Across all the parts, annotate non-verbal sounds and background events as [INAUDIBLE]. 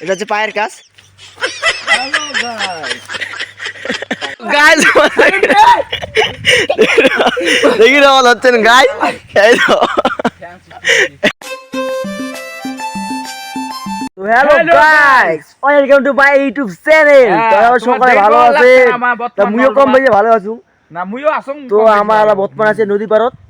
এটা হচ্ছে পায়ের কাজ। গাইজ দেখি না হচ্ছেন গাই এই তো। Hello guys welcome to my YouTube channel হ্যাঁ, সকালে ভালো তা মুইও কম নলবা। বেশি ভালো আছো। না মুইও তো আমার বর্তমান আছে নদী পারত।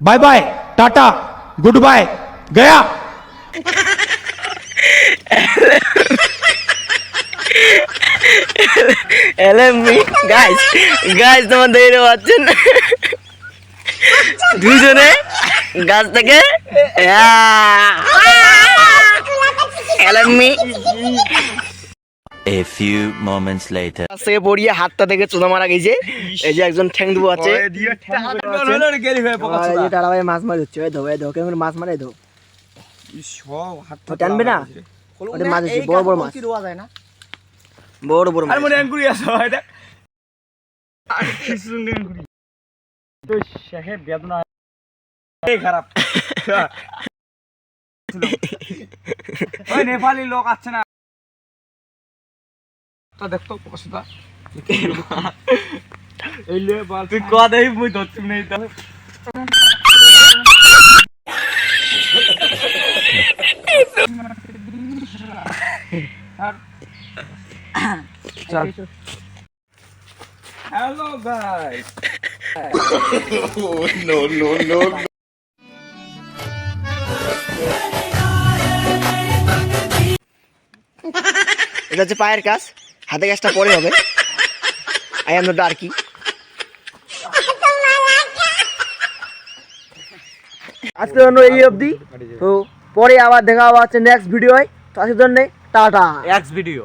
Bye bye tata good bye Gaya guys guys তোমার দেখতে পাচ্ছেন দুজনে গাছ থেকে হ্যাঁ। এলামি A few moments later. গাছ থেকে পড়িয়ে হাতটা থেকে চোদা মারা গেছে। এই যে একজন ঠ্যাং দুবো আছে। হয়ে। তারা ভাই মাছ মারি হচ্ছে ওই ধো ধো কেমন মাছ মারে ধো সব টানবে না? ওটা মাছ আছে বড় বড় মাছ। বড় বড় মাছ। মনে আঙ্গুরি আছে এটা আর কিছু নেই তো শেখে বেদনা। এই খারাপ। [LAUGHS] ওই নেপালি লোক আছে না তা দেখতো পকসটা [LAUGHS] এই লে বল তুই কয়া দেই মুই ধরছি নেই তো হ্যালো গাইস এটা হচ্ছে পায়ের কাজ। হাতে গাছটা পরে হবে। আই এম নট ডার্কি আজকের জন্য এই অবধি। তো পরে আবার দেখা হচ্ছে নেক্সট ভিডিও তো আজকের জন্য টাটা। Next video